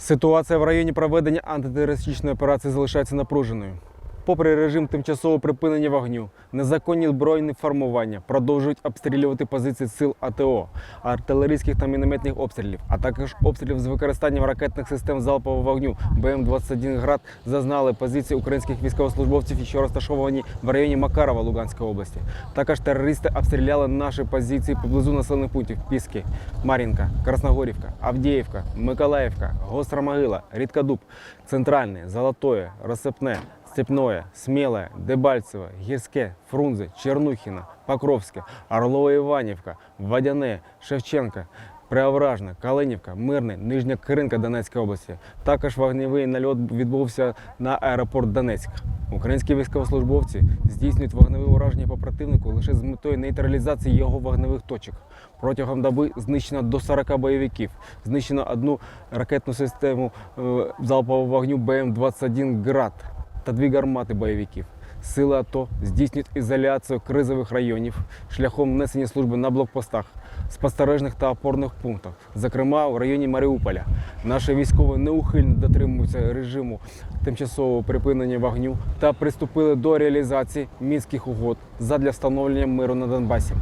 Ситуація в районі проведення антитерористичної операції залишається напруженою. Попри режим тимчасового припинення вогню, незаконні збройні формування продовжують обстрілювати позиції сил АТО, артилерійських та мінометних обстрілів, а також обстрілів з використанням ракетних систем залпового вогню БМ-21 град зазнали позиції українських військовослужбовців, що розташовані в районі Макарова Луганської області. Також терористи обстріляли наші позиції поблизу населених пунктів Піски, Мар'їнка, Красногорівка, Авдіївка, Миколаївка, Гостра Могила, Рідкодуб, Центральне, Золотое, Розсипне, Степное, Смелое, Дебальцево, Гірське, Фрунзе, Чернухіна, Покровське, Орлова Іванівка, Водяне, Шевченка, Преображна, Калинівка, Мирне, Нижня Киринка Донецької області. Також вогневий нальот відбувся на аеропорт Донецьк. Українські військовослужбовці здійснюють вогневе ураження по противнику лише з метою нейтралізації його вогневих точок. Протягом доби знищено до 40 бойовиків, знищено одну ракетну систему е, залпового вогню БМ-21 «Град» та дві гармати бойовиків. Сили АТО здійснюють ізоляцію кризових районів шляхом несення служби на блокпостах, спостережних та опорних пунктах, зокрема у районі Маріуполя. Наші військові неухильно дотримуються режиму тимчасового припинення вогню та приступили до реалізації мінських угод задля встановлення миру на Донбасі.